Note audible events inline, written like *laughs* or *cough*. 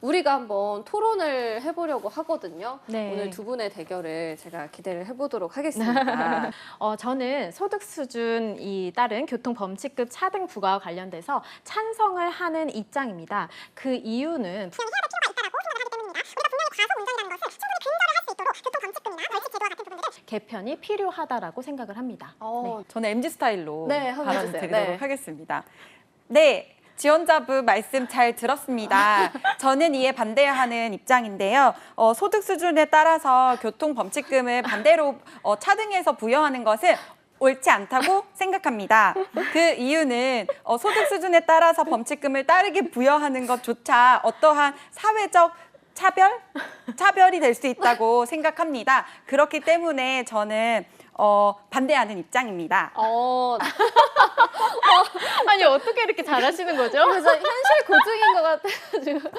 우리가 한번 토론을 해보려고 하거든요. 네. 오늘 두 분의 대결을 제가 기대를 해보도록 하겠습니다. *laughs* 어, 저는 소득 수준이 따른 교통 범칙급 차등 부과와 관련돼서 찬성을 하는 입장입니다. 그 이유는 개편이 필요하다라고 생각을 합니다. 어, 저는 MG 스타일로 네, 발언. 드리도록 네. 하겠습니다. 네. 지원자부 말씀 잘 들었습니다. 저는 이에 반대하는 입장인데요. 어, 소득 수준에 따라서 교통 범칙금을 반대로 어, 차등해서 부여하는 것은 옳지 않다고 생각합니다. 그 이유는 어, 소득 수준에 따라서 범칙금을 따르게 부여하는 것조차 어떠한 사회적 차별? 차별이 될 수 있다고 생각합니다. 그렇기 때문에 저는 어, 반대하는 입장입니다. 어, 어떻게 이렇게 잘하시는 거죠? 그래서 현실 고증인 것 같아가지고